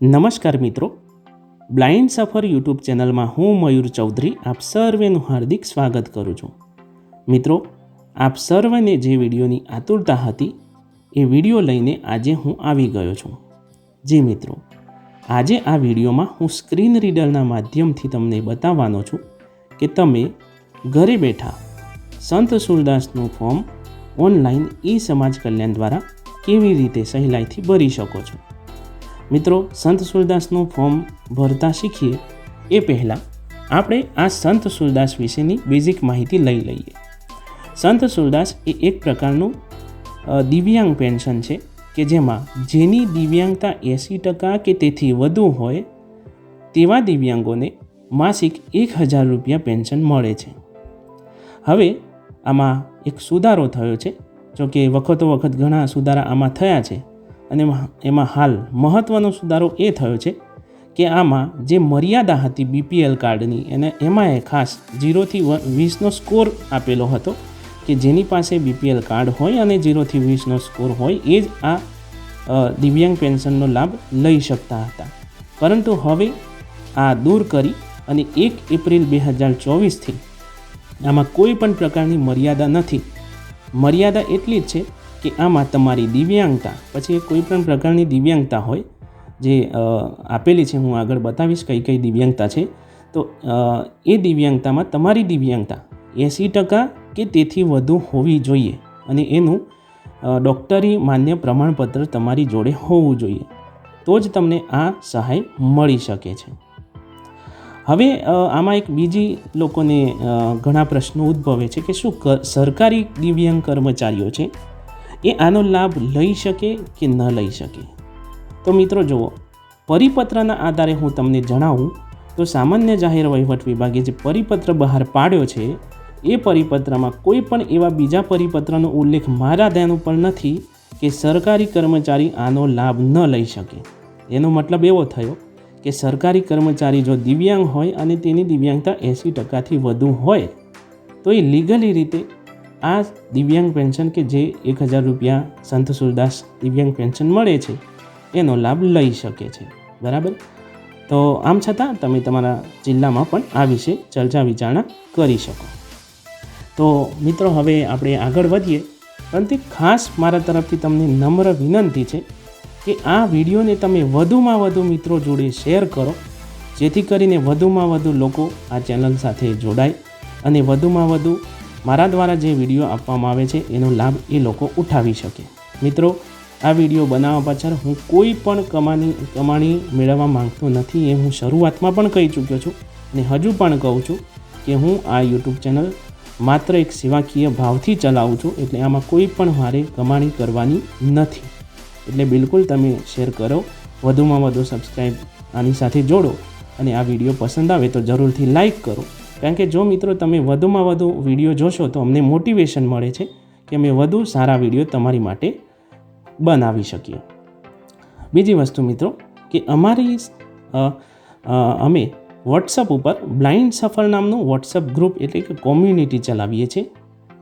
નમસ્કાર મિત્રો. બ્લાઇન્ડ સફર યુટ્યુબ ચેનલમાં હું મયુર ચૌધરી આપ સર્વેનું હાર્દિક સ્વાગત કરું છું. મિત્રો, આપ સર્વને જે વિડીયોની આતુરતા હતી, એ વીડિયો લઈને આજે હું આવી ગયો છું. જી મિત્રો, આજે આ વિડીયોમાં હું સ્ક્રીન રીડરના માધ્યમથી તમને બતાવવાનો છું કે તમે ઘરે બેઠા સંત સુરદાસનું ફોર્મ ઓનલાઈન ઈ સમાજ કલ્યાણ દ્વારા કેવી રીતે સહેલાઈથી ભરી શકો છો? મિત્રો, સંત સુરદાસનું ફોર્મ ભરતા શીખીએ. એ પહેલાં આપણે આ સંત સુરદાસ વિશેની બેઝિક માહિતી લઈ લઈએ. સંત સુરદાસ એ એક પ્રકારનું દિવ્યાંગ પેન્શન છે કે જેમાં જેની દિવ્યાંગતા એંસી ટકા કે તેથી વધુ હોય, તેવા દિવ્યાંગોને માસિક એક હજાર રૂપિયા પેન્શન મળે છે. હવે આમાં એક સુધારો થયો છે. જો કે વખતો વખત ઘણા સુધારા આમાં થયા છે. અને એમાં- હાલ મહત્ત્વનો સુધારો એ થયો છે કે આમાં જે મર્યાદા હતી બીપીએલ કાર્ડની એને એમાં એ ખાસ જીરોથી વીસનો સ્કોર આપેલો હતો કે જેની પાસે બીપીએલ કાર્ડ હોય અને જીરોથી વીસનો સ્કોર હોય એ જ આ દિવ્યાંગ પેન્શનનો લાભ લઈ શકતા હતા. પરંતુ હવે આ દૂર કરી અને એક એપ્રિલ બે હજાર ચોવીસથી આમાં કોઈ પણ પ્રકારની મર્યાદા નથી. મર્યાદા એટલી જ છે કે આમાં તમારી દિવ્યાંગતા, પછી કોઈ પણ પ્રકારની દિવ્યાંગતા હોય, જે આપેલી છે, હું આગળ બતાવીશ કઈ કઈ દિવ્યાંગતા છે, તો એ દિવ્યાંગતામાં તમારી દિવ્યાંગતા એંસી ટકા કે તેથી વધુ હોવી જોઈએ અને એનું ડૉક્ટરી માન્ય પ્રમાણપત્ર તમારી જોડે હોવું જોઈએ. તો જ તમને આ સહાય મળી શકે છે. હવે આમાં એક બીજી લોકોને ઘણા પ્રશ્નો ઉદ્ભવે છે કે શું સરકારી દિવ્યાંગ કર્મચારીઓ છે એ આનો લાભ લઈ શકે કે ન લઈ શકે? તો મિત્રો જુઓ, પરિપત્રના આધારે હું તમને જણાવું, તો સામાન્ય જાહેર વહીવટ વિભાગે જે પરિપત્ર બહાર પાડ્યો છે, એ પરિપત્રમાં કોઈ પણ એવા બીજા પરિપત્રનો ઉલ્લેખ મારા ધ્યાન ઉપર નથી કે સરકારી કર્મચારી આનો લાભ ન લઈ શકે. એનો મતલબ એવો થયો કે સરકારી કર્મચારી જો દિવ્યાંગ હોય અને તેની દિવ્યાંગતા એંસી ટકાથી વધુ હોય, તો એ લીગલી રીતે આ દિવ્યાંગ પેન્શન કે જે એક હજાર રૂપિયા સંત સુરદાસ દિવ્યાંગ પેન્શન મળે છે, એનો લાભ લઈ શકે છે. બરાબર? તો આમ છતાં તમે તમારા જિલ્લામાં પણ આ વિશે ચર્ચા વિચારણા કરી શકો. તો મિત્રો, હવે આપણે આગળ વધીએ. પરંતુ ખાસ મારા તરફથી તમને નમ્ર વિનંતી છે કે આ વિડીયોને તમે વધુમાં વધુ મિત્રો જોડે શેર કરો. જેથી કરીને વધુમાં વધુ લોકો આ ચેનલ સાથે જોડાય અને વધુમાં વધુ મારા દ્વારા જે વીડિયો આપવામાં આવે છે, એનો લાભ એ લોકો ઉઠાવી શકે. મિત્રો, આ વીડિયો બનાવવા પાછળ હું કોઈ પણ કમાણી કમાણી મેળવવા માંગતો નથી, એ હું શરૂઆતમાં પણ કહી ચૂક્યો છું અને હજુ પણ કહું છું કે હું આ યુટ્યુબ ચેનલ માત્ર એક સેવાકીય ભાવથી ચલાવું છું, એટલે આમાં કોઈ પણ મારે કમાણી કરવાની નથી. એટલે બિલકુલ તમે શેર કરો, વધુમાં વધુ સબસ્ક્રાઈબ આની સાથે જોડો અને આ વીડિયો પસંદ આવે તો જરૂરથી લાઈક કરો. કારણ કે જો મિત્રો તમે વધુમાં વધુ વીડિયો જોશો તો અમને મોટિવેશન મળે છે કે અમે વધુ સારા વીડિયો તમારી માટે બનાવી શકીએ. બીજી વસ્તુ મિત્રો કે અમારી અમે વોટ્સઅપ ઉપર બ્લાઇન્ડ સફર નામનું વોટ્સઅપ ગ્રુપ એટલે કે કોમ્યુનિટી ચલાવીએ છીએ.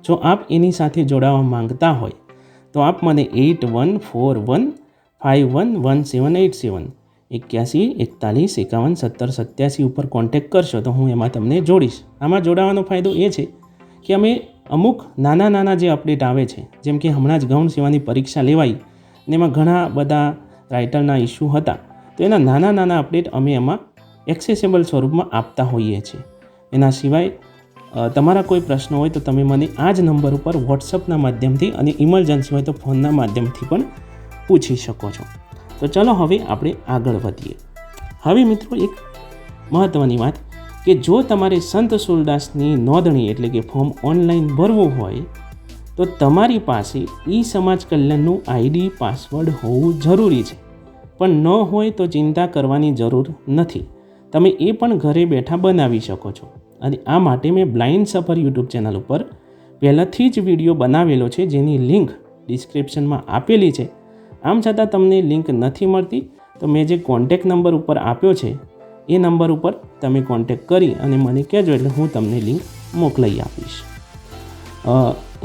જો આપ એની સાથે જોડાવા માંગતા હોય તો આપ મને eight one four one five one one seven eight seven એક્યાસી, એકતાલીસ, એકાવન, સત્તર, સત્યાસી ઉપર કોન્ટેક કરશો તો હું એમાં તમને જોડીશ. આમાં જોડાવાનો ફાયદો એ છે કે અમે અમુક નાના નાના જે અપડેટ આવે છે, જેમ કે હમણાં જ ગૌણ સેવાની પરીક્ષા લેવાઈ ને એમાં ઘણા બધા રાઇટરના ઇસ્યુ હતા, તો એના નાના નાના અપડેટ અમે એમાં એક્સેસેબલ સ્વરૂપમાં આપતા હોઈએ છીએ. એના સિવાય તમારા કોઈ પ્રશ્ન હોય તો તમે મને આ જ નંબર ઉપર વોટ્સઅપના માધ્યમથી અને ઇમરજન્સી હોય તો ફોનના માધ્યમથી પણ પૂછી શકો છો. તો ચાલો હવે આપણે આગળ વધીએ. હવે મિત્રો એક મહત્ત્વની વાત કે જો તમારે સંત સુરદાસની નોંધણી એટલે કે ફોર્મ ઓનલાઈન ભરવું હોય, તો તમારી પાસે ઈ સમાજ કલ્યાણનું આઈડી, પાસવર્ડ હોવું જરૂરી છે. પણ ન હોય તો ચિંતા કરવાની જરૂર નથી. તમે એ પણ ઘરે બેઠા બનાવી શકો છો. અને આ માટે મેં બ્લાઇન્ડ સફર યુટ્યુબ ચેનલ ઉપર પહેલાંથી જ વીડિયો બનાવેલો છે, જેની લિંક ડિસ્ક્રિપ્શનમાં આપેલી છે. આમ છતાં તમને લિંક નથી મળતી, તો મેં જે કોન્ટેક નંબર ઉપર આપ્યો છે, એ નંબર ઉપર તમે કોન્ટેક કરી અને મને કહેજો એટલે હું તમને લિંક મોકલાઈ આપીશ.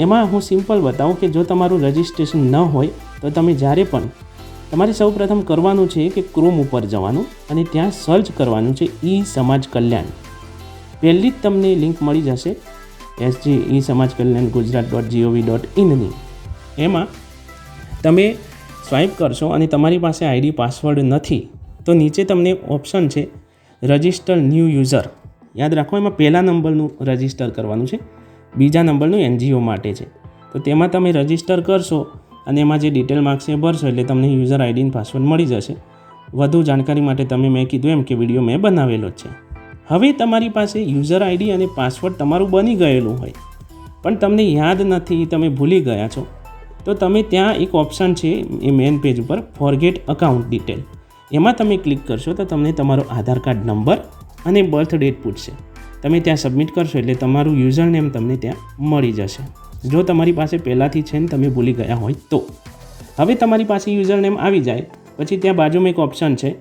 એમાં હું સિમ્પલ બતાવું કે જો તમારું રજિસ્ટ્રેશન ન હોય, તો તમે જ્યારે પણ તમારે સૌ પ્રથમ કરવાનું છે કે ક્રોમ ઉપર જવાનું અને ત્યાં સર્ચ કરવાનું છે ઈ સમાજ કલ્યાણ. પહેલી જ તમને લિંક મળી જશે SG e Samaj Kalyan Gujarat dot G O V dot ઇનની એમાં તમે સ્વાઇપ કરશો અને તમારી પાસે આઈડી, પાસવર્ડ નથી, તો નીચે તમને ઓપ્શન છે, રજિસ્ટર ન્યૂ યુઝર. યાદ રાખો, એમાં પહેલા નંબરનું રજિસ્ટર કરવાનું છે, બીજા નંબરનું એનજીઓ માટે છે. તો તેમાં તમે રજિસ્ટર કરશો અને એમાં જે ડિટેલ માર્ક્સ એ ભરશો એટલે તમને યુઝર આઈડી પાસવર્ડ મળી જશે. વધુ જાણકારી માટે તમે મેં કીધું એમ કે વીડિયો મેં બનાવેલો છે. હવે તમારી પાસે યુઝર આઈડી અને પાસવર્ડ તમારું બની ગયેલું હોય, પણ તમને યાદ નથી, તમે ભૂલી ગયા છો તો તમે ત્યાં એક ઓપ્શન છે, એ મેઇન પેજ ઉપર ફોરગેટ અકાઉન્ટ ડિટેલ એમાં તમે ક્લિક કરશો તો તમને તમારો આધાર કાર્ડ નંબર અને બર્થ ડેટ પૂછશે. તમે ત્યાં સબમિટ કરશો એટલે તમારું યુઝર નેમ તમને ત્યાં મળી જશે. જો તમારી પાસે પહેલાંથી છે ને તમે ભૂલી ગયા હોય તો. હવે તમારી પાસે યુઝર નેમ આવી જાય. પછી ત્યાં બાજુમાં એક ઓપ્શન છે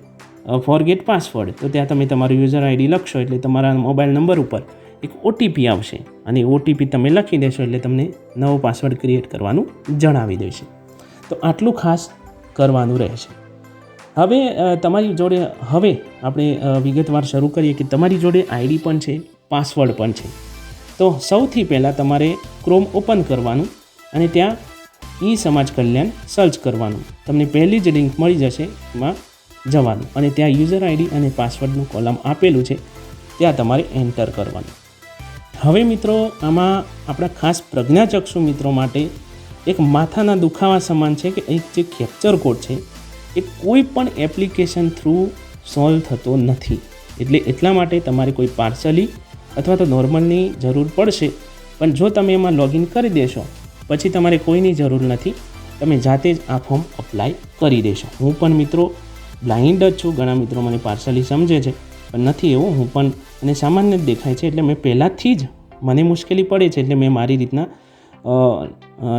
ફોરગેટ પાસવર્ડ તો ત્યાં તમે તમારું યુઝર આઈડી લખશો એટલે તમારા મોબાઈલ નંબર ઉપર એક ઓટીપી આવશે અને ઓટીપી તમે લખી દેશો એટલે તમને નવો પાસવર્ડ ક્રિએટ કરવાનું જણાવી દેશે. તો આટલું ખાસ કરવાનું રહેશે. હવે તમારી જોડે, હવે આપણે વિગતવાર શરૂ કરીએ કે તમારી જોડે આઈડી પણ છે પાસવર્ડ પણ છે. તો સૌથી પહેલાં તમારે ક્રોમ ઓપન કરવાનું અને ત્યાં ઈ સમાજ કલ્યાણ સર્ચ કરવાનું. તમને પહેલી જ લિંક મળી જશે એમાં જવાનું અને ત્યાં યુઝર આઈડી અને પાસવર્ડનું કોલમ આપેલું છે. ત્યાં તમારે એન્ટર કરવાનું. હવે મિત્રો, આમાં આપણા ખાસ પ્રજ્ઞાચક્ષુ મિત્રો માટે એક માથાના દુખાવા સમાન છે કે એક જે કેપ્ચર કોડ છે, એ કોઈ પણ એપ્લિકેશન થ્રુ સોલ્વ થતો નથી. એટલે એટલા માટે તમારે કોઈ પાર્સલી અથવા તો નોર્મલની જરૂર પડશે. પણ જો તમે એમાં લોગિન કરી દેશો, પછી તમારે કોઈની જરૂર નથી, તમે જાતે જ આ ફોર્મ અપ્લાય કરી દેશો. હું પણ મિત્રો બ્લાઇન્ડ જ છું. ઘણા મિત્રો મને પાર્સલી સમજે છે. નથી એવું હું પણ અને સામાન્ય જ દેખાય છે એટલે મેં પહેલાંથી જ મને મુશ્કેલી પડે છે એટલે મેં મારી રીતના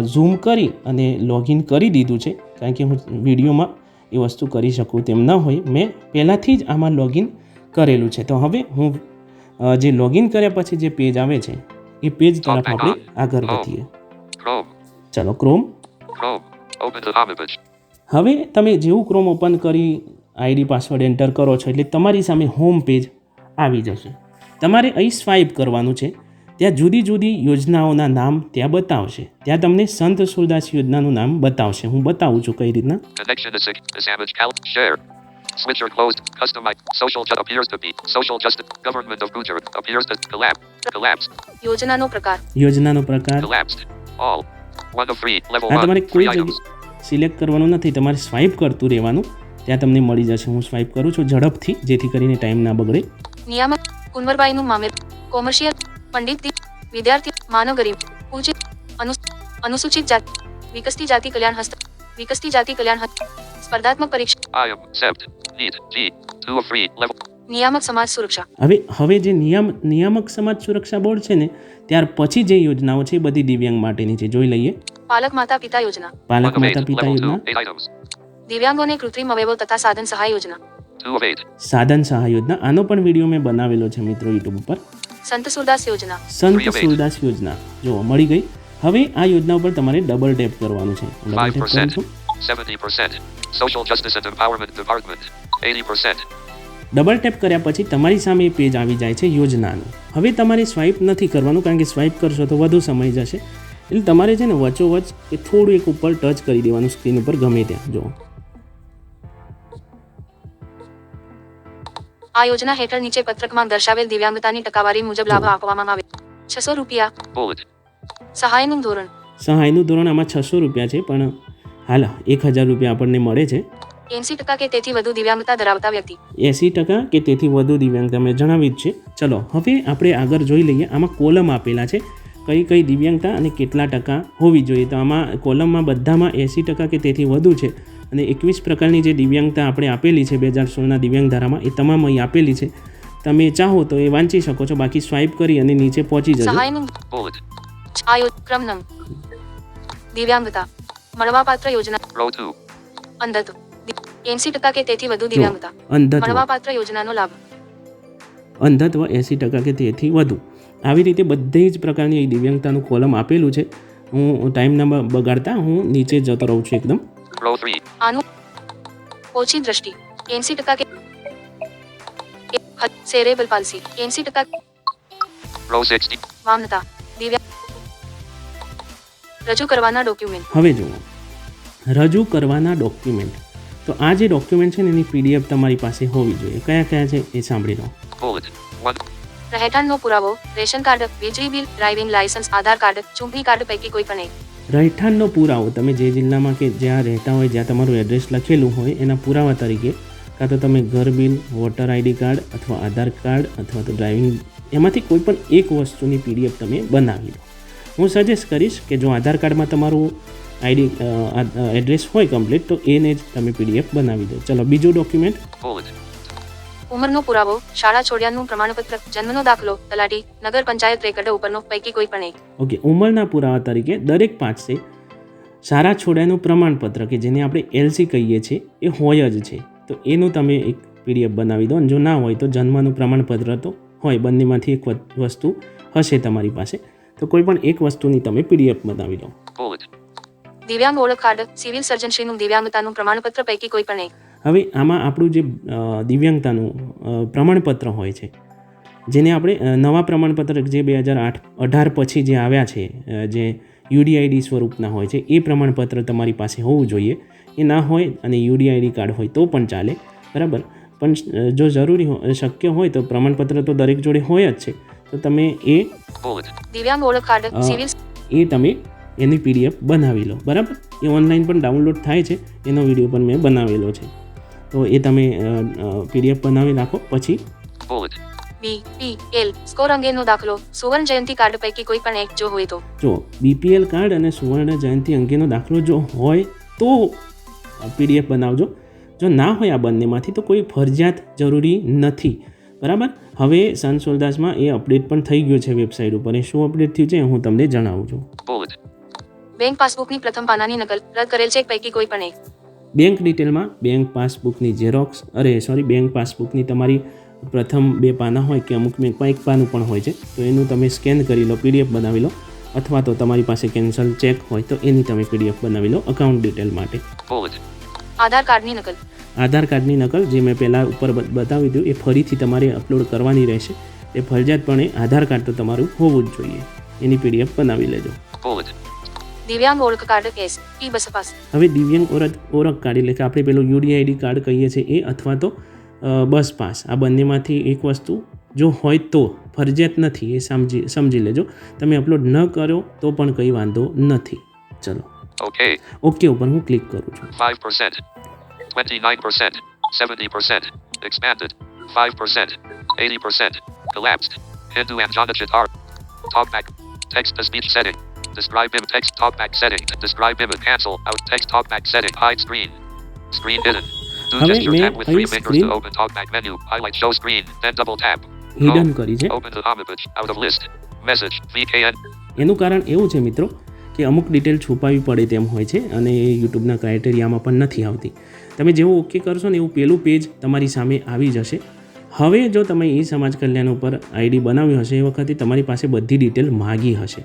ઝૂમ કરી અને લોગિન કરી દીધું છે કારણ કે હું વિડીયોમાં એ વસ્તુ કરી શકું તેમ ન હોય. મેં પહેલાંથી જ આમાં લોગિન કરેલું છે. તો હવે હું જે લોગિન કર્યા પછી જે પેજ આવે છે એ પેજ તરફ આપણે આગળ વધીએ. ચલો ક્રોમ. હવે તમે જેવું ક્રોમ ઓપન કરી આઈડી પાસવર્ડ એન્ટર કરો છો એટલે તમારી સામે હોમ પેજ આવી જશે તમારે અહીં સ્વાઇપ કરવાનું છે ત્યાં જુદી જુદી યોજનાઓના નામ ત્યાં બતાવશે ત્યાં તમને સંત સુરદાસ યોજનાનું નામ બતાવશે હું બતાવું છું કઈ રીતના. Switcher closed. Customized. Social ju- appears to be. Social justice. Government of Gujarat appears to collapse. Collapsed. યોજનાનો પ્રકાર યોજનાનો પ્રકાર Collapsed. All. One of three. Level one. તમારે કોઈ Three items. જગ્યાએ સિલેક્ટ કરવાનું નથી તમારે સ્વાઇપ કરતું રહેવાનું ત્યાં તમને મળી જશે. હું સ્વાઇપ કરું છું ઝડપથી જેથી કરીને ટાઈમ ના બગડે. નિયામક કુંવરબાઈનું મામેર કોમર્શિયલ પંડિત વિદ્યાર્થી માનવ ગરીબ પૂજિત અનુસૂચિત જાતિ વિકસતી જાતિ કલ્યાણ હસ્ત વિકસતી જાતિ કલ્યાણ હસ્ત સ્પર્ધાત્મક પરીક્ષા. નિયામક સમાજ સુરક્ષા. હવે હવે જે નિયમ નિયામક સમાજ સુરક્ષા બોર્ડ છે ને ત્યાર પછી જે યોજનાઓ છે એ બધી દિવ્યાંગ માટેની છે. જોઈ લઈએ. પાલક માતા પિતા યોજના. પાલક. માતા પિતા યોજના. દિવ્યાંગોને કૃત્રિમ અવયવો તથા સાધન સહાય યોજના. સાધન સહાય યોજના. આનો પણ વીડિયો મેં બનાવેલો છે મિત્રો યુટ્યુબ ઉપર. સંત સુરદાસ યોજના. સંત. સુરદાસ યોજના. જો મળી ગઈ. હવે આ યોજના ઉપર તમારે ડબલ ટેપ કરવાનું છે. Double tap. ડબલ કર્યા પછી તમારી સામે એ પેજ આવી જાય છે યોજનાનું. હવે તમારે સ્વાઇપ નથી કરવાનું કારણ કે સ્વાઇપ કરશો તો વધુ સમય જશે. એટલે તમારે છે ને વચ્ચોવચ એ થોડું એક ઉપર ટચ કરી દેવાનું સ્ક્રીન ઉપર ગમે ત્યાં. જો આ યોજના હેઠળ નીચે પત્રકમાં દર્શાવેલ દિવ્યાંગતાની ટકાવારી મુજબ લાભ આપવામાં આવે. છસો રૂપિયા. સહાયનું ધોરણ. સહાયનું ધોરણ આમાં છસો રૂપિયા છે પણ હાલ એક હજાર રૂપિયા આપણને મળે છે. એંસી ટકા કે તેથી વધુ દિવ્યાંગતા ધરાવતા વ્યક્તિ. એંસી ટકા કે તેથી વધુ દિવ્યાંગતા મેં જણાવી જ છે. ચલો હવે આપણે આગળ જોઈ લઈએ આમાં કોલમ આપેલા છે. કઈ કઈ દિવ્યાંગતા અને કેટલા ટકા હોવી જોઈએ. તો આમાં કોલમમાં બધામાં એંસી ટકા કે તેથી વધુ છે. અને એકવીસ પ્રકારની જે દિવ્યાંગતા આપણે આપેલી છે બે હજાર સોળના દિવ્યાંગ ધારામાં એ તમામ અહીં આપેલી છે. તમે ચાહો તો એ વાંચી શકો છો બાકી સ્વાઇપ કરી અને નીચે પહોંચી જજો. દિવ્યાંગતા. મળવાપાત્ર યોજના. અંધત્વ. એંસી ટકા કે તેથી વધુ દિવ્યાંગતા. અંધત્વ. મળવાપાત્ર યોજનાનો લાભ. અંધત્વ એંસી ટકા કે તેથી વધુ. આવી રીતે બધી જ પ્રકારની દિવ્યાંગતાનું કોલમ આપેલું છે. હું ટાઈમ નંબર બગાડતા હું નીચે જતો રહું છું એકદમ. Row 3. આનું ઓછી દ્રષ્ટિ. એંસી ટકા કે સેરેબલ પાલસી. એંસી ટકા Row 60. વામનતા દિવ્યાંગ રજૂ કરવાના ડોક્યુમેન્ટ હવે જુઓ. રજૂ કરવાના ડોક્યુમેન્ટ તો આ જે ડોક્યુમેન્ટ છે ને એની પીડીએફ તમારી પાસે હોવી જોઈએ. કયા કયા છે? એ સાંભળી લો. Bullet. 1. રહેઠાણનો પુરાવો રેશન કાર્ડ વીજળી bill driving licence Aadhaar card ચૂંટણી કાર્ડ પૈકી કોઈ પણ એક. રહેઠાણનો પુરાવો. તમે જે જિલ્લામાં કે જ્યાં રહેતા હોય, જ્યાં તમારું એડ્રેસ લખેલું હોય, એના પુરાવા તરીકે કાં તો તમે ઘર બિલ વોટર આઈડી કાર્ડ અથવા આધાર કાર્ડ અથવા તો ડ્રાઇવિંગ એમાંથી કોઈ પણ એક વસ્તુની પીડીએફ તમે બનાવી લો. હું સજેસ્ટ કરીશ કે જો આધાર કાર્ડમાં તમારું આઈડી એડ્રેસ હોય કમ્પ્લીટ તો એને જ તમે પીડીએફ બનાવી દો. ચલો, બીજું ડોક્યુમેન્ટ. ઉંમરનો પુરાવો શાળા છોડ્યાનું પ્રમાણપત્ર જન્મનો દાખલો તલાટી નગર પંચાયત રેકર્ડ ઉપરનો પૈકી કોઈ પણ એક. ઓકે ઉંમરના પુરાવા તરીકે દરેક પાસે શાળા છોડ્યાનું પ્રમાણપત્ર કે જેને આપણે એલસી કહીએ છીએ એ હોય જ છે. તો એનું તમે એક પીડીએફ બનાવી દો અને જો ના હોય તો જન્મનું પ્રમાણપત્ર તો હોય બંનેમાંથી એક વસ્તુ હશે તમારી પાસે. તો કોઈ પણ એક વસ્તુની તમે પીડીએફ બનાવી લો. દિવ્યાંગ ઓળખ કાર્ડ સિવિલ સર્જનશ્રીનું દિવ્યાંગતાનું પ્રમાણપત્ર પૈકી કોઈ પણ એક. હવે આમાં આપણું જે દિવ્યાંગતાનું પ્રમાણપત્ર હોય છે જેને આપણે નવા પ્રમાણપત્ર જે બે હજાર આઠ અઢાર પછી જે આવ્યા છે જે યુડીઆઈડી સ્વરૂપના હોય છે એ પ્રમાણપત્ર તમારી પાસે હોવું જોઈએ. એ ના હોય અને યુડીઆઈડી કાર્ડ હોય તો પણ ચાલે બરાબર? પણ જો જરૂરી હોય શક્ય હોય તો પ્રમાણપત્ર તો દરેક જોડે હોય જ છે. તો તમે એ દિવ્યાંગ ઓળખ કાર્ડ સિવિલ એ તમે એની પીડીએફ બનાવી લો બરાબર? એ ઓનલાઈન પણ ડાઉનલોડ થાય છે એનો વીડિયો પણ મેં બનાવેલો છે. તો એ તમે પીડીએફ બનાવી નાખો પછી. બી પી એલ સ્કોર અંગેનો દાખલો. સુવર્ણ જયંતિ કાર્ડ પૈકી કોઈ પણ એક જો હોય તો. જો બીપીએલ કાર્ડ અને સુવર્ણ જયંતિ અંગેનો દાખલો જો હોય તો પીડીએફ બનાવજો. જો ના હોય આ બંનેમાંથી તો કોઈ ફરજિયાત જરૂરી નથી. બરાબર? હવે સન સોલદાસમાં એ અપડેટ પણ થઈ ગયો છે વેબસાઇટ ઉપર. એ શું અપડેટ થયું છે હું તમને જણાવું છું. બેંક પાસબુકની પ્રથમ પાનાની નકલ રદ કરેલ ચેક પૈકી કોઈ પણ એક. બેંક ડિટેલમાં બેંક પાસબુકની ઝેરોક્સ અરે સોરી બેંક પાસબુકની તમારી પ્રથમ બે પાના હોય કે અમુક બેંકમાં એક પાનું પણ હોય છે તો એનું તમે સ્કેન કરી લો પીડીએફ બનાવી લો અથવા તો તમારી પાસે કેન્સલ ચેક હોય તો એની તમે પીડીએફ બનાવી લો અકાઉન્ટ ડિટેલ માટે. આધાર કાર્ડની નકલ. આધાર કાર્ડની નકલ જે મેં પહેલાં ઉપર બ- બતાવી દીધું એ ફરીથી તમારે અપલોડ કરવાની રહેશે. એ ફરજિયાતપણે આધાર કાર્ડ તો તમારું હોવું જ જોઈએ. એની પીડીએફ બનાવી લેજો. દિવ્યાંગ ઓળખ card case e bus pass હવે દિવ્યાંગ ઓળખ ઓળખ કાર્ડ એટલે કે આપણે પેલું યુડીઆઈડી કાર્ડ કહીએ છીએ એ અથવા તો બસ પાસ આ બંનેમાંથી એક વસ્તુ જો હોય તો ફરજિયાત નથી એ સમજી સમજી લેજો તમે અપલોડ ન કરો તો પણ કંઈ વાંધો નથી ચલો ઓકે ઓકે ઉપર હું ક્લિક કરું છું 5%. 29%. 70%. Expanded. 5%. 80%. Collapsed. Hindu and Jonathan are. Talkback. Text to speech setting. Describe him. Text talkback setting. Describe him. Cancel. Out. Text talkback setting. Hide screen. Screen hidden. Do હવે મેં અહીં to open talkback menu. Highlight show screen. Then double tap. Hidden કરી છે Open the homage. Out of list. Message. VKN. એનું કારણ એવું છે મિત્રો કે અમુક ડિટેલ છુપાવી પડે તેમ હોય છે અને યુટ્યુબના ક્રાઇટેરિયામાં પણ નથી આવતી તમે જેવું ઓકે કરશો ને એવું પેલું પેજ તમારી સામે આવી જશે હવે જો તમે ઈ સમાજ કલ્યાણ ઉપર આઈડી બનાવ્યું હશે એ વખતે તમારી પાસે બધી ડિટેલ માગી હશે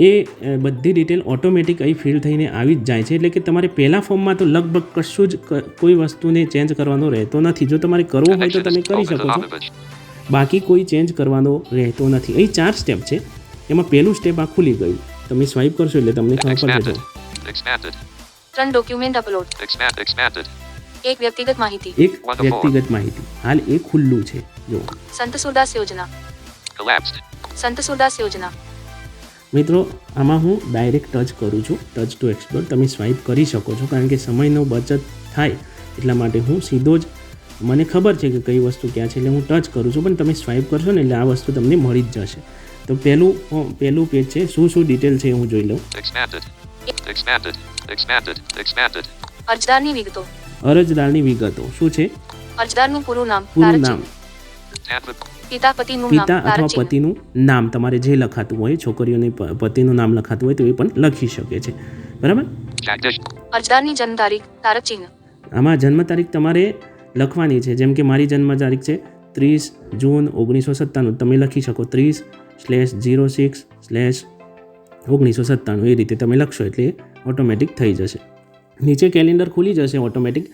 એ બધી ડિટેલ ઓટોમેટિક અહીં ફિલ થઈને આવી જ જાય છે. એટલે કે તમારે પહેલાં ફોર્મમાં તો લગભગ કશું જ કોઈ વસ્તુને ચેન્જ કરવાનો રહેતો નથી. જો તમારે કરવું હોય તો તમે કરી શકો છો. બાકી કોઈ ચેન્જ કરવાનો રહેતો નથી. અહીં ચાર સ્ટેપ છે. એમાં પહેલું સ્ટેપ આ ખુલી ગયું. તમે સ્વાઇપ કરશો એટલે તમને ખબર પડશે. ત્રણ ડોક્યુમેન્ટ અપલોડ એક વ્યક્તિગત માહિતી. એક વ્યક્તિગત માહિતી. હાલ એ ખુલ્લું છે. જો. સંત સુરદાસ યોજના. સંત સુરદાસ યોજના. મિત્રો આમાં હું ડાયરેક્ટ ટચ કરું છું. ટચ ટુ એક્સપ્લોર તમે સ્વાઇપ કરી શકો છો કારણ કે સમયનો બચત થાય એટલા માટે હું સીધો જ મને ખબર છે કે કઈ વસ્તુ ક્યાં છે એટલે હું ટચ કરું છું પણ તમે સ્વાઇપ કરશો ને એટલે આ વસ્તુ તમને મળી જ જશે. તો પહેલું પહેલું પેજ છે શું શું ડિટેલ છે એ હું જોઈ લઉં. અરજદારની વિગતો. અરજદારની વિગતો. શું છે? અરજદારનું પૂરું નામ. પૂરું નામ. પિતા પતિનું નામ પિતા અથવા પતિનું નામ. તમારે જે લખાતું હોય છોકરીઓને પતિનું નામ લખાતું હોય તો એ પણ લખી શકે છે. બરાબર? અરજદારની જન્મ તારીખ તારક ચિહ્ન આમાં જન્મ તારીખ તમારે લખવાની છે. જેમ કે મારી જન્મ તારીખ છે ત્રીસ જૂન ઓગણીસો સત્તાણું. તમે લખી શકો ત્રીસ સ્લેશ જીરો સિક્સ સ્લેશ ઓગણીસો સત્તાણું. એ રીતે તમે લખશો એટલે ઓટોમેટિક થઈ જશે. નીચે કેલેન્ડર ખુલી જશે ઓટોમેટિક.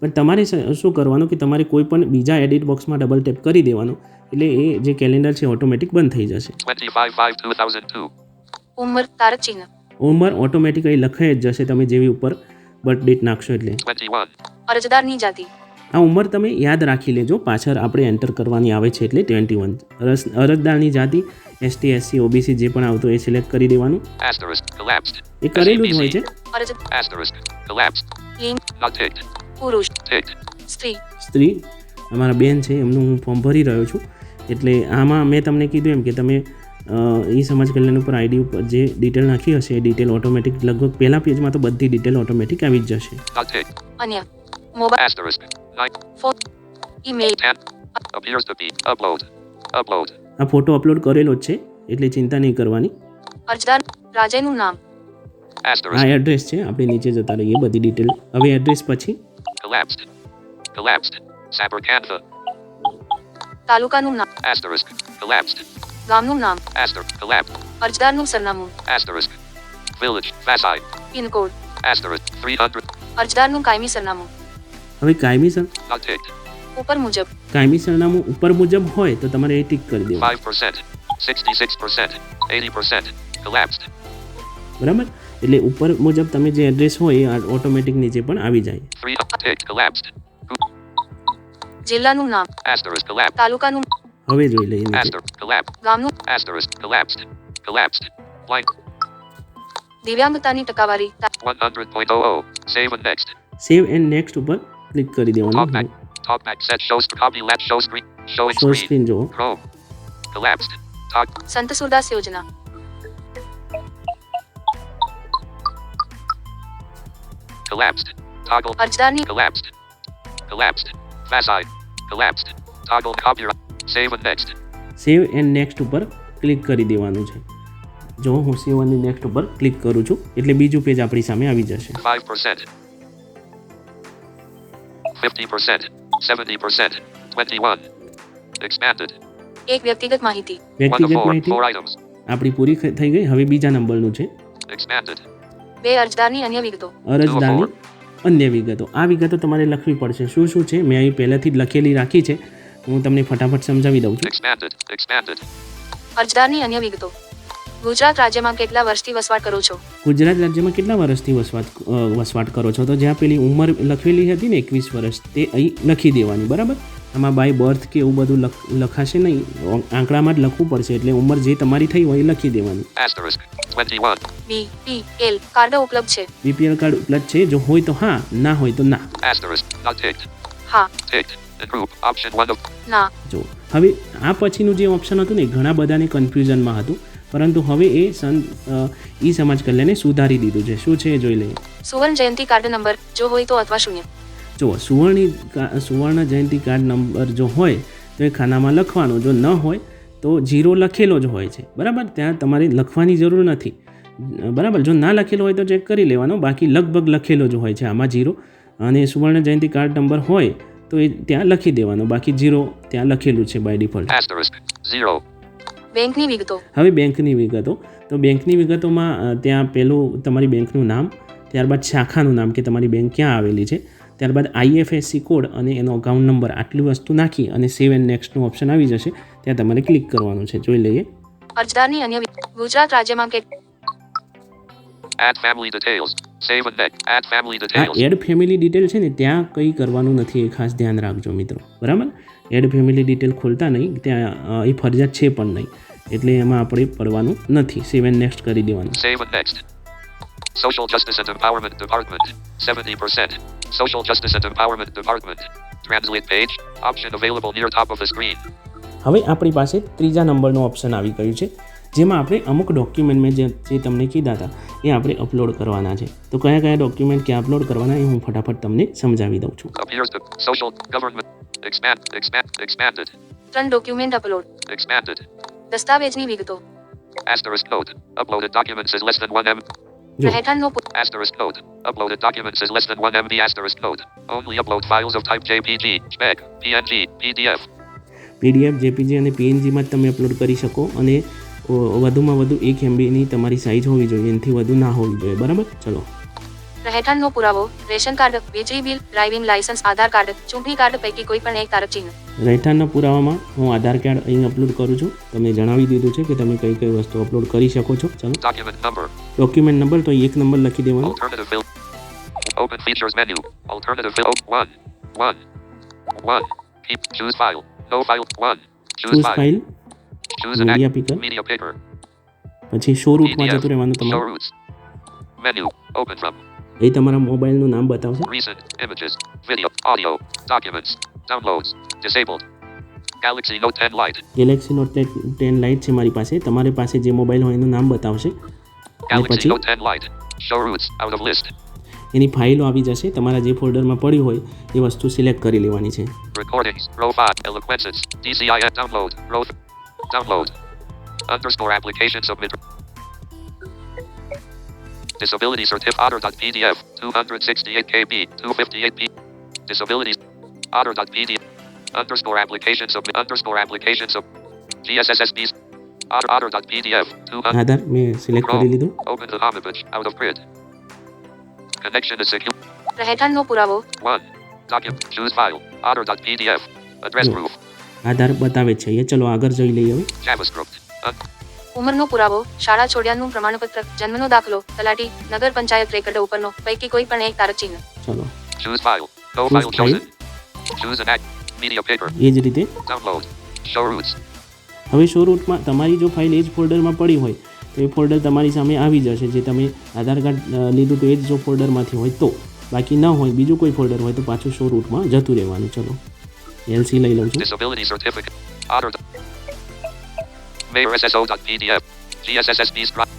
પણ તમારે શું કરવાનું કે તમારે કોઈ પણ બીજા એડિટ બોક્સમાં ડબલ ટેપ કરી દેવાનું એટલે એ જે કેલેન્ડર છે ઓટોમેટિક બંધ થઈ જશે. 25 5 2002. ઉંમર તારક ઉંમર ઓટોમેટિક અહીં લખાઈ જ જશે તમે જેવી ઉપર બર્થ ડેટ નાખશો એટલે. 21. અરજદારની જાતિ. આ ઉંમર તમે યાદ રાખી લેજો પાછળ આપણે એન્ટર કરવાની આવે છે એટલે ટ્વેન્ટી વન રસ અરજદારની જાતિ એસટી એસસી ઓબીસી જે પણ આવતો એ સિલેક્ટ કરી દેવાનું. એ કરેલું જ હોય છે. પુરુષ. સ્ત્રી. સ્ત્રી. અમારા બેન છે એમનું હું ફોર્મ ભરી રહ્યો છું. એટલે આમાં મેં તમને કીધું એમ કે તમે ઈ સમાજ કલ્યાણ ઉપર આઈડી ઉપર જે ડિટેલ નાખી હશે એ ડિટેલ ઓટોમેટિક લગભગ પહેલા પેજમાં તો બધી ડિટેલ ઓટોમેટિક આવી જ જશે. અન્ય. Mobile phone email Appears to be. Upload. Upload. આ ફોટો અપલોડ કરેલો જ છે એટલે ચિંતા નહીં કરવાની. અરજદાર રાજાનું નામ. આ એડ્રેસ છે આપણે નીચે જતા રહીએ બધી ડિટેલ હવે એડ્રેસ પછી Collapsed. Collapsed. Sabercantha. તાલુકાનું નામ Asterisk. Collapsed. ગામનું નામ Asterisk. Collapsed. અરજદારનું સરનામું Asterisk. Village. Vasai. Pincode Asterisk. 300. અરજદારનું કાયમી સરનામું હવે કાયમી સર Not ઉપર મુજબ કાયમી સરનામું ઉપર મુજબ હોય તો તમારે એ ટીક કરી દેવું 5%. 66%. 80%. Collapsed. બરાબર એટલે ઉપર મુજબ તમે જે એડ્રેસ હોય એ ઓટોમેટિક નીચે પણ આવી જાય 3. Ticked. Collapsed. જિલ્લાનું નામ. તાલુકાનું હવે જોઈ લઈએ. ગામનું. દિવ્યાંગતાની ટકાવારી તા- 100.00. Save and next. Save and next ઉપર ક્લિક કરી દેવાનું Talkback. Talkback set shows copy left show screen. Showing show screen. Screen જુઓ Chrome. Collapsed. Talk. સંત સુરદાસ યોજના Collapsed. Toggle. અરજદારની Collapsed. Collapsed. Vasai. Collapsed. Toggle copyright. Save and next. Save and next ઉપર click કરી દેવાનું છે જો હું સેવ અને નેક્સ્ટ ઉપર ક્લિક કરું છું એટલે બીજું પેજ આપણી સામે આવી જશે 5%. 50%. 70%. 21. Expanded. એક વ્યક્તિગત માહિતી વ્યક્તિગત માહિતી આપણી પૂરી થઈ ગઈ હવે બીજા નંબરનું છે Expanded. બે અરજદારની અન્ય વિગતો. અરજદારની અન્ય વિગતો. આ વિગતો તમારે લખવી પડશે. શું શું છે? મેં અહીં પહેલાથી જ લખેલી રાખી છે. હું તમને ફટાફટ સમજાવી દઉં છું. અરજદારની અન્ય વિગતો. ગુજરાત રાજ્યમાં કેટલા વર્ષથી વસવાટ કરો છો? ગુજરાત રાજ્યમાં કેટલા વર્ષથી વસવાટ વસવાટ કરો છો? તો જ્યાં પેલી ઉંમર લખેલી હતી ને એકવીસ વર્ષ તે અહીં લખી દેવાની. બરાબર? આમાં બાય બર્થ કે એવું બધું લખાશે નહીં આંકડામાં જ લખવું પડશે એટલે ઉંમર જે તમારી થઈ હોય એ લખી દેવાની Asterisk. 21. B P L card ઉપલબ્ધ છે બીપીએલ કાર્ડ ઉપલબ્ધ છે જો હોય તો હા ના હોય તો ના Asterisk. Not ticked. હા Ticked. In group. Option 1 of. ના જો હવે આ પછીનું જે ઓપ્શન હતું ને ઘણા બધાને કન્ફ્યુઝનમાં હતું પરંતુ હવે એ સન ઈ સમાજ કલ્યાણે સુધારી દીધું છે શું છે એ જોઈ લઈએ સુવર્ણ જયંતિ કાર્ડ નંબર જો હોય તો અથવા શૂન્ય જુઓ સુવર્ણી સુવર્ણ જયંતિ કાર્ડ નંબર જો હોય તો એ ખાનામાં લખવાનો. જો ન હોય તો જીરો લખેલો જ હોય છે. બરાબર? ત્યાં તમારે લખવાની જરૂર નથી. બરાબર? જો ના લખેલો હોય તો ચેક કરી લેવાનો. બાકી લગભગ લખેલો જ હોય છે આમાં જીરો અને સુવર્ણ જયંતિ કાર્ડ નંબર હોય તો એ ત્યાં લખી દેવાનો. બાકી જીરો ત્યાં લખેલું છે બાય ડિફોલ્ટ Asterisk. 0. બેંકની વિગતો. હવે બેંકની વિગતો. તો બેંકની વિગતોમાં ત્યાં પહેલું તમારી બેંકનું નામ ત્યારબાદ શાખાનું નામ કે તમારી બેંક ક્યાં આવેલી છે. ત્યારબાદ આઈએફએસસી કોડ અને એનો અકાઉન્ટ નંબર આટલી વસ્તુ નાખી અને સેવ એન્ડ નેક્સ્ટનું ઓપ્શન આવી જશે. ત્યાં તમારે ક્લિક કરવાનું છે. જોઈ લઈએ. અરજદારની અન્ય ગુજરાત રાજ્યમાં કે add family details save and. Add family આ એડ ફેમિલી ડિટેલ છે ને ત્યાં કંઈ કરવાનું નથી. એ ખાસ ધ્યાન રાખજો મિત્રો. બરાબર? એડ ફેમિલી ડિટેલ ખોલતા નહીં. ત્યાં એ ફરજિયાત છે પણ નહીં. એટલે એમાં આપણે પડવાનું નથી. સેવ એન્ડ નેક્સ્ટ કરી દેવાનું. Save and next. Social Justice and Empowerment Department. 70%. Social Justice and Empowerment Department. Translate page. Option available near top of the screen. હવે આપણી પાસે ત્રીજા નંબરનું ઓપ્શન આવી ગયું છે જેમાં આપણે અમુક ડોક્યુમેન્ટ મેં જે તમને કીધા હતા એ આપણે અપલોડ કરવાના છે તો કયા કયા ડોક્યુમેન્ટ ક્યાં અપલોડ કરવાના એ હું ફટાફટ તમને સમજાવી દઉં છું social government. Expand. Expand. Expanded. ત્રણ ડોક્યુમેન્ટ અપલોડ Expanded. દસ્તાવેજની વિગતો Asterisk note. Uploaded documents is less than 1 M. જો રહેઠાણનો પુ- Asterisk code. Uploaded documents is less than 1 MB. Asterisk code. Only upload files of type JPG, JPEG, PNG, PDF. PDF, JPG અને PNG માં તમે upload કરી શકો અને વધુમાં વધુ એક એમબીની તમારી સાઇઝ હોવી જોઈએ એનાથી વધુ ના હોવી જોઈએ બરાબર ચલો રહેઠાણનો પુરાવો રેશન કાર્ડ વીજળી bill driving licence Aadhaar card ચૂંટણી કાર્ડ પૈકી કોઈ પણ એક તારક ચિહ્ન રહેઠાણના પુરાવામાં હું આધાર કાર્ડ અહીં અપલોડ કરું છું તમને જણાવી દીધું છે કે તમે કઈ કઈ વસ્તુ અપલોડ કરી શકો છો ચાલો ડોક્યુમેન્ટ નંબર તો એક નંબર લખી દેવાનો. Open features menu. Alternative fill. One. One. One. Keep. Choose file. No file. One. Choose choose file. File Choose act. Picker Media. પછી શો રૂટમાં. જતું રહેવાનું તમારે routes. Open from. એ તમારા મોબાઈલનું નામ બતાવશે Recent. Images. Video. Audio. Documents. Downloads. Disabled. Galaxy Note 10 Lite. Galaxy Note ten Lite છે મારી પાસે તમારી પાસે જે મોબાઈલ હોય એનું નામ બતાવશે અને Galaxy પછી Note 10 Lite. Show routes. Out of list. એની ફાઇલો આવી જશે તમારા જે ફોલ્ડરમાં પડી હોય એ વસ્તુ સિલેક્ટ કરી લેવાની છે Recordings. Row 5. Eloquences. DCIF Download. Row. th- Download. Underscore application submit. Disability certificate. Otter.pdf. 268 KB. 258 P. Disabilities. Otter.pdf. Underscore application submit. Underscore application sub. GSSSBs. Otter. Otter.pdf. 200. આધાર મેં સિલેક્ટ કરી લીધું Open the home image. Out of grid. Connection is secure. રહેઠાણનો પુરાવો 1. Document. Choose file. Otter.pdf. Address Yeah. proof. આધાર બતાવે છે એ ચલો આગળ જોઈ લઈએ હવે JavaScript. ઉંમરનો પુરાવો શાળા છોડ્યાનું પ્રમાણપત્ર જન્મનો દાખલો તલાટી નગર પંચાયત રેકર્ડ ઉપરનો પૈકી કોઈ પણ એક તારક ચિહ્ન. ચલો. એ જ રીતે Download. Show routes. હવે શો રૂટમાં તમારી જો ફાઇલ એ જ ફોલ્ડરમાં પડી હોય તો એ ફોલ્ડર તમારી સામે આવી જશે જે તમે આધાર કાર્ડ લીધું તો એ જ જો ફોલ્ડરમાંથી હોય તો. બાકી ન હોય બીજું કોઈ ફોલ્ડર હોય તો પાછું શો રૂટમાં જતું રહેવાનું. ચલો. એલસી લઈ લઉં છું. Mayor SSO.pdf. GSSSB stri-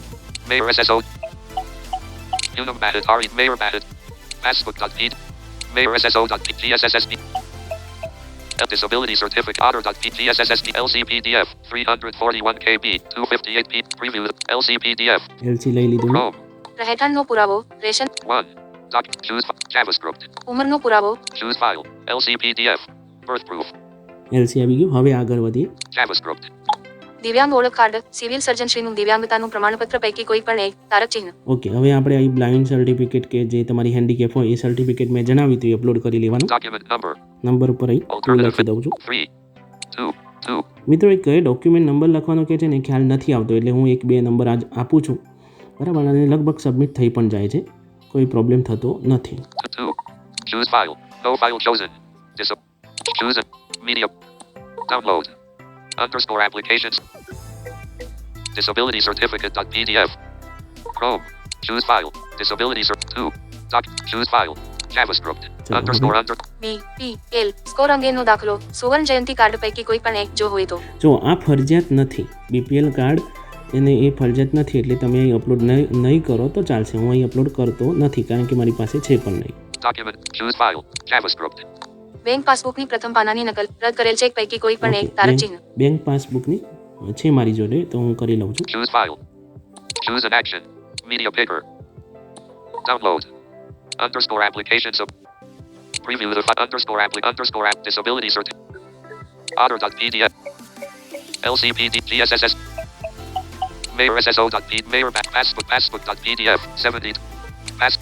Mayor SSO. Unum Batted. Ari Mayor Batted. Passbook.pd. Mayor SSO.p. GSSSB. Disability certificate. Otter.p. GSSSB. LCPDF. 341 KB. 258 P. Preview. LCPDF. LC લઈ લીધું મેં. Chrome. રહેઠાણનો પુરાવો ration 1. Doc. Choose fi- JavaScript. ઉંમરનો પુરાવો Choose file. LCPDF. Birth proof. LC આવી ગયું હવે આગળ વધીએ JavaScript. દિવ્યાંગ ઓળખ કાર્ડ સિવિલ સર્જનશ્રીનું દિવ્યાંગતાનું પ્રમાણપત્ર પૈકી કોઈ પણ એક તારક ચિહ્ન ઓકે હવે આપણે અહીં બ્લાઇન્ડ સર્ટિફિકેટ કે જે તમારી હેન્ડીકેપ હોય એ સર્ટિફિકેટ મેં જણાવી હતી અપલોડ કરી લેવાનું નંબર ઉપર અહીં લખી દઉં છું 3. 2. 2. મિત્રો એક કઈ ડોક્યુમેન્ટ નંબર લખવાનો કે છે ને ખ્યાલ નથી આવતો એટલે હું એક બે નંબર આજ આપું છું બરાબર અને લગભગ સબમિટ થઈ પણ જાય છે કોઈ પ્રોબ્લેમ થતો નથી. Choose file. No file chosen. Dis- choose media. Download. Underscore applications. Disability certificate.pdf. Chrome. Choose file. Disability cert. 2. Doc. Choose file. JavaScript. Underscore under. B P L score અંગેનો દાખલો સુવર્ણ જયંતિ કાર્ડ પૈકી કોઈ પણ એક જો હોય તો જો આ ફરજિયાત નથી બીપીએલ કાર્ડ એને એ ફરજિયાત નથી એટલે તમે અહીં અપલોડ નહીં નહીં કરો તો ચાલશે હું અહીં અપલોડ કરતો નથી કારણ કે મારી પાસે છે પણ નહીં Document. Choose file. JavaScript. Bank પાસબુકની પ્રથમ પાનાની નકલ રદ કરેલ ચેક પૈકી કોઈ પણ એક Okay. તારક બેંક- ચિહ્ન બેંક પાસબુકની છે મારી જોડે તો હું કરી લઉં છું Choose file. Choose an action. Media paper. Download. Underscore application sub. Preview the fi- underscore appli underscore app disability cert. Otter.pdf. LCPD GSSS. Mayor SSO.p Mayor back passbook passbook.pdf 70. Pass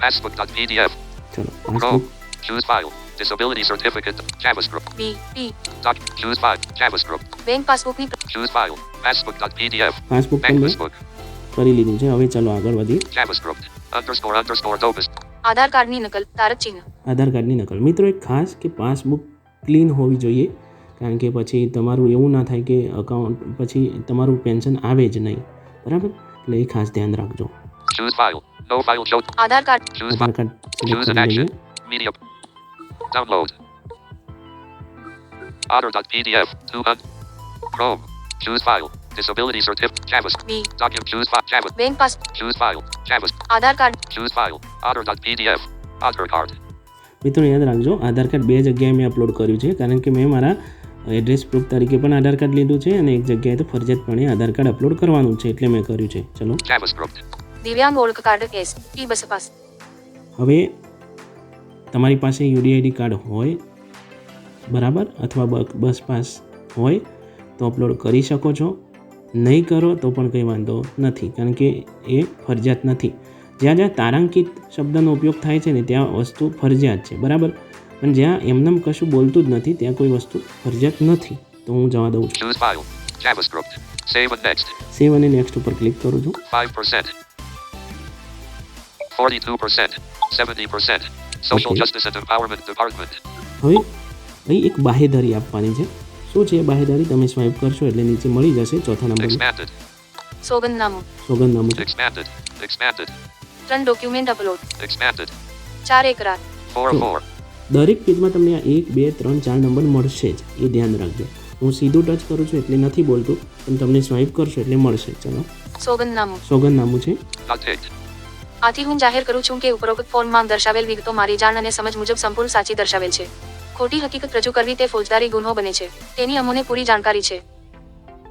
passbook.pdf. ચલો Chrome. Passbook Choose file. Disability certificate. JavaScript. B P Doc. Choose file. JavaScript. Bank પાસબુકની પ્ર- Choose file. Passbook.pdf. Passbook Bank પણ મેં passbook. કરી લીધું છે હવે ચલો આગળ વધીએ JavaScript. Underscore underscore Topus. આધાર કાર્ડની નકલ તારક ચિહ્ન આધાર કાર્ડની નકલ મિત્રો એક ખાસ કે પાસબુક ક્લીન હોવી જોઈએ કારણ કે પછી તમારું એવું ના થાય કે અકાઉન્ટ પછી તમારું પેન્શન આવે જ નહીં બરાબર એટલે એ ખાસ ધ્યાન રાખજો Choose file. No file show. Aadhaar card Choose Aadhaar file. Card select Choose an કરી લઈએ action. Media. Download. Otter.pdf. 200. Chrome. Choose file. Disability certificate. JavaScript. Me. Document. Choose file. Java. Bank pass. Choose file. JavaScript. Aadhaar card. Choose file. Otter.pdf. Otter card. મિત્રો યાદ રાખજો આધાર card બે જગ્યાએ મેં upload કર્યું છે કારણ કે મેં મારા એડ્રેસ પ્રૂફ તરીકે પણ આધાર કાર્ડ લીધું છે અને એક જગ્યાએ તો ફરજિયાતપણે આધાર કાર્ડ અપલોડ કરવાનું છે એટલે મેં કર્યું છે ચલો દિવ્યાંગ ઓળખ card case e bus pass હવે તમારી પાસે યુડીઆઈડી કાર્ડ હોય બરાબર? અથવા બસ પાસ હોય તો અપલોડ કરી શકો છો. નહીં કરો તો પણ કંઈ વાંધો નથી કારણ કે એ ફરજિયાત નથી. જ્યાં જ્યાં તારાંકિત શબ્દનો ઉપયોગ થાય છે ને ત્યાં વસ્તુ ફરજિયાત છે બરાબર? પણ જ્યાં એમનેમ કશું બોલતું જ નથી ત્યાં કોઈ વસ્તુ ફરજિયાત નથી. તો હું જવા દઉં છું. સેવ અને નેક્સ્ટ ઉપર ક્લિક કરું છું. 5%. 42%. 70%. Social Okay. Justice and Empowerment Department. હવે અહીં એક બાહેધરી આપવાની છે. શું છે બાહેધરી? તમે સ્વાઇપ કરશો એટલે નીચે મળી જશે ચોથા નંબર Expanded. સોગંદનામું. સોગંદનામું Expanded. Expanded. ત્રણ ડોક્યુમેન્ટ અપલોડ Expanded. ચાર એકરાર ફોર ફોર દરેક પેજમાં તમને આ એક બે ત્રણ ચાર નંબર મળશે જ. એ ધ્યાન રાખજો. હું સીધું ટચ કરું છું એટલે નથી બોલતું પણ તમને સ્વાઇપ કરશો એટલે મળશે. ચલો. સોગંદનામું. સોગંદનામું છે. આથી હું જાહેર કરું છું કે ઉપરોક્ત ફોર્મમાં દર્શાવેલ વિગતો મારી જાણ અને સમજ મુજબ સંપૂર્ણ સાચી દર્શાવેલ છે ખોટી હકીકત રજૂ કરવી તે ફોજદારી ગુનો બને છે તેની અમને પૂરી જાણકારી છે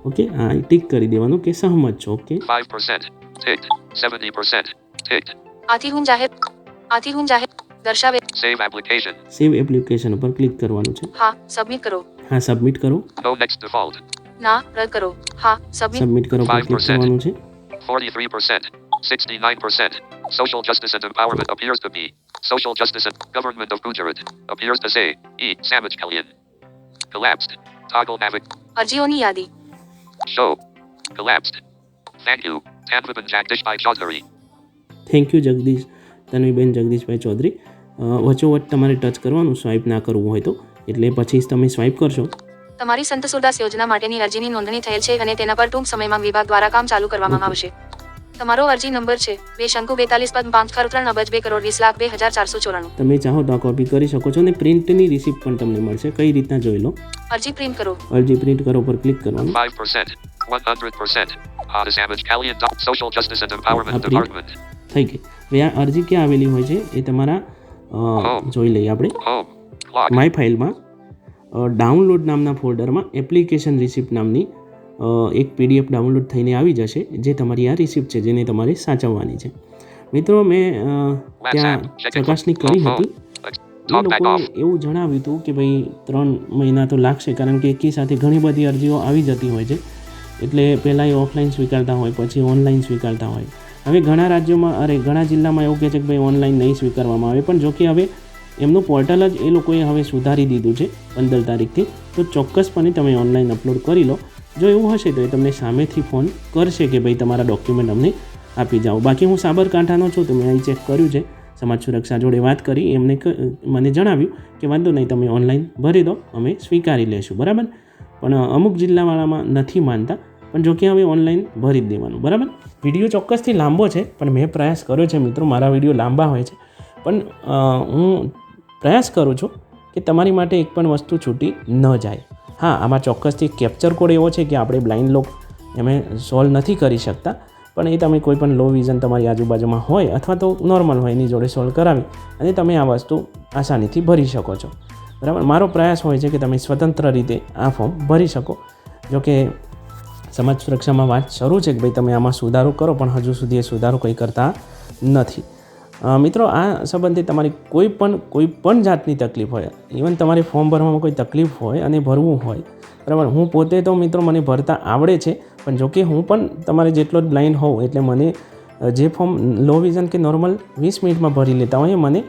ઓકે આ ટીક કરી દેવાનું કે સહમત છો ઓકે 5%. Ticked. 70%. Ticked. આથી હું જાહેર આથી હું જાહેર દર્શાવે સેવ એપ્લિકેશન સેવ એપ્લિકેશન ઉપર ક્લિક કરવાનું છે હા સબમિટ કરો હા સબમિટ કરો નો નેક્સ્ટ ડિફોલ્ટ ના રદ કરો હા સબમિટ સબમિટ કરો પર ક્લિક કરવાનું છે 43%. 69%. Social Justice and Empowerment appears to be. Social Justice and Government of Gujarat appears to say. E. Savage Kalyan. Collapsed. Toggle Mavic. અરજીઓની યાદી Show. Collapsed. Thank you. Tanviban Jagdishbhai Chaudhary. Thank you Jagdish Tanviben Jagdishbhai Chaudhary અ, વચ્ચોવચ તમારે touch કરવાનું swipe ના કરવું હોય તો એટલે પછી જ તમે સ્વાઇપ કરશો તમારી સંત સુરદાસ યોજના માટેની અરજીની નોંધણી થયેલ છે અને તેના પર ટૂંક સમયમાં વિભાગ દ્વારા કામ ચાલુ કરવામાં આવશે તમારો અરજી નંબર છે બે શંકુ બેતાલીસ પદ પાંચ ખર ત્રણ અબજ બે કરોડ વીસ લાખ બે હજાર ચારસો ચોરાણું તમે ચાહો તો આ કોપી કરી શકો છો અને પ્રિન્ટની રિસિપ્ટ પણ તમને મળશે કઈ રીતના જોઈ લો અરજી પ્રિન્ટ કરો અરજી પ્રિન્ટ કરો પર ક્લિક કરવાનું 5%. 100%. Hada Savage Kalyan. Doc- Social Justice and Empowerment. Department. થઈ ગઈ હવે આ અરજી ક્યાં આવેલી હોય છે એ તમારા જોઈ લઈએ આપણે માય ફાઇલમાં ડાઉનલોડ નામના ફોલ્ડરમાં એપ્લિકેશન રિસિપ્ટ નામની એક પીડીએફ ડાઉનલોડ થઈને આવી જશે જે તમારી આ રિસિપ્ટ છે જેને તમારે સાચવવાની છે. મિત્રો મેં ત્યાં ચકાસણી કરી હતી. એ લોકોએ એવું જણાવ્યું હતું કે ભાઈ ત્રણ મહિના તો લાગશે કારણ કે એકી સાથે ઘણી બધી અરજીઓ આવી જતી હોય છે. એટલે પહેલાં એ ઓફલાઈન સ્વીકારતા હોય પછી ઓનલાઈન સ્વીકારતા હોય. હવે ઘણા રાજ્યોમાં અરે ઘણા જિલ્લામાં એવું કહે છે કે ભાઈ ઓનલાઈન નહીં સ્વીકારવામાં આવે. પણ જોકે હવે એમનું પોર્ટલ જ એ લોકોએ હવે સુધારી દીધું છે પંદર તારીખથી. તો ચોક્કસપણે તમે ઓનલાઈન અપલોડ કરી લો. જો એવું હશે તો એ તમને સામેથી ફોન કરશે કે ભાઈ તમારા ડોક્યુમેન્ટ અમને આપી જાઓ. બાકી હું સાબરકાંઠાનો છું, તો મેં અહીં ચેક કર્યું છે. સમાજ સુરક્ષા જોડે વાત કરી, એમને મને જણાવ્યું કે વાંધો નહીં, તમે ઓનલાઈન ભરી દો, અમે સ્વીકારી લઈશું બરાબર? પણ અમુક જિલ્લાવાળામાં નથી માનતા, પણ જો કે હવે ઓનલાઈન ભરી જ દેવાનું. બરાબર? વીડિયો ચોક્કસથી લાંબો છે, પણ મેં પ્રયાસ કર્યો છે મિત્રો, મારા વીડિયો લાંબા હોય છે. પણ હું પ્રયાસ કરું છું કે તમારી માટે એક પણ વસ્તુ છૂટી ન જાય. હા, આમાં ચોક્કસથી કેપ્ચર કોડ એવો છે કે આપણે બ્લાઇન્ડ લોક એમે સોલ્વ નથી કરી શકતા, પણ એ તમે કોઈ પણ લો વિઝન તમારી આજુબાજુમાં હોય અથવા તો નોર્મલ હોય એની જોડે સોલ્વ કરાવી અને તમે આ વસ્તુ આસાનીથી ભરી શકો છો. બરાબર? મારો પ્રયાસ હોય છે કે તમે સ્વતંત્ર રીતે આ ફોર્મ ભરી શકો. જો કે સમાજ સુરક્ષામાં વાત શરૂ છે કે ભાઈ તમે આમાં સુધારો કરો, પણ હજુ સુધી એ સુધારો કંઈ કરતા નથી. મિત્રો, આ સંબંધે તમારી કોઈ પણ કોઈ પણ જાતની તકલીફ હોય ઇવન તમારે ફોર્મ ભરવામાં કોઈ તકલીફ હોય અને ભરવું હોય, બરાબર? હું પોતે તો, મિત્રો, મને ભરતા આવડે છે, પણ જોકે હું પણ તમારે જેટલો જ બ્લાઇન્ડ હોઉં એટલે મને જે ફોર્મ લો વિઝન કે નોર્મલ વીસ મિનિટમાં ભરી લેતા હોય મને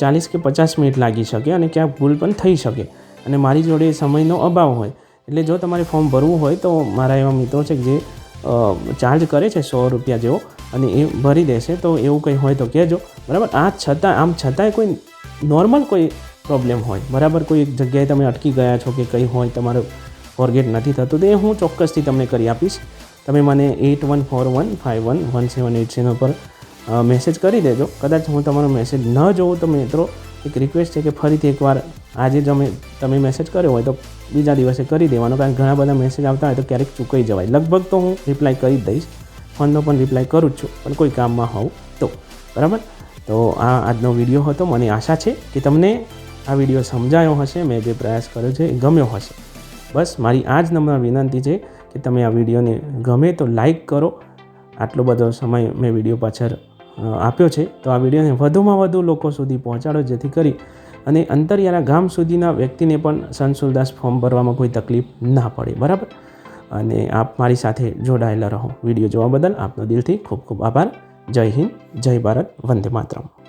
ચાલીસ કે પચાસ મિનિટ લાગી શકે અને ક્યાંક ભૂલ પણ થઈ શકે. અને મારી જોડે સમયનો અભાવ હોય, એટલે જો તમારે ફોર્મ ભરવું હોય તો મારા એવા મિત્રો છે જે ચાર્જ કરે છે સો રૂપિયા જેવો અને એ ભરી દેશે, તો એવું કંઈ હોય તો કહેજો. બરાબર? આ છતાં, આમ છતાંય કોઈ નોર્મલ કોઈ પ્રોબ્લેમ હોય. બરાબર? કોઈ જગ્યાએ તમે અટકી ગયા છો કે કંઈ હોય, તમારું ફોરગેટ નથી થતું, તો એ હું ચોક્કસથી તમને કરી આપીશ. તમે મને eight one four one five one one seven eight seven પર મેસેજ કરી દેજો. કદાચ હું તમારો મેસેજ ન જોઉં તો મિત્રો, એક રિક્વેસ્ટ છે કે ફરીથી એકવાર આજે જ અમે, તમે મેસેજ કર્યો હોય તો બીજા દિવસે કરી દેવાનો, કારણ ઘણા બધા મેસેજ આવતા હોય તો ક્યારેક ચૂકાઈ જવાય. લગભગ તો હું રિપ્લાય કરી દઈશ. ફોનનો પણ રિપ્લાય કરું જ છું, પણ કોઈ કામમાં હોઉં તો. બરાબર? તો આ આજનો વીડિયો હતો, મને આશા છે કે તમને આ વીડિયો સમજાયો હશે, મેં જે પ્રયાસ કર્યો છે એ ગમ્યો હશે. બસ, મારી આ જ નમ્ર વિનંતી છે કે તમે આ વિડીયોને ગમે તો લાઈક કરો. આટલો બધો સમય મેં વીડિયો પાછળ આપ્યો છે, તો આ વિડીયોને વધુમાં વધુ લોકો સુધી પહોંચાડો, જેથી કરી અને અંતરિયાના ગામ સુધીના વ્યક્તિને પણ સંસુલદાસ ફોર્મ ભરવામાં કોઈ તકલીફ ના પડે. બરાબર? અને આપ મારી સાથે જોડાયેલા રહો. વીડિયો જોવા બદલ આપનો દિલથી ખૂબ ખૂબ આભાર. જય હિન્દ, જય ભારત, વંદે માતરમ.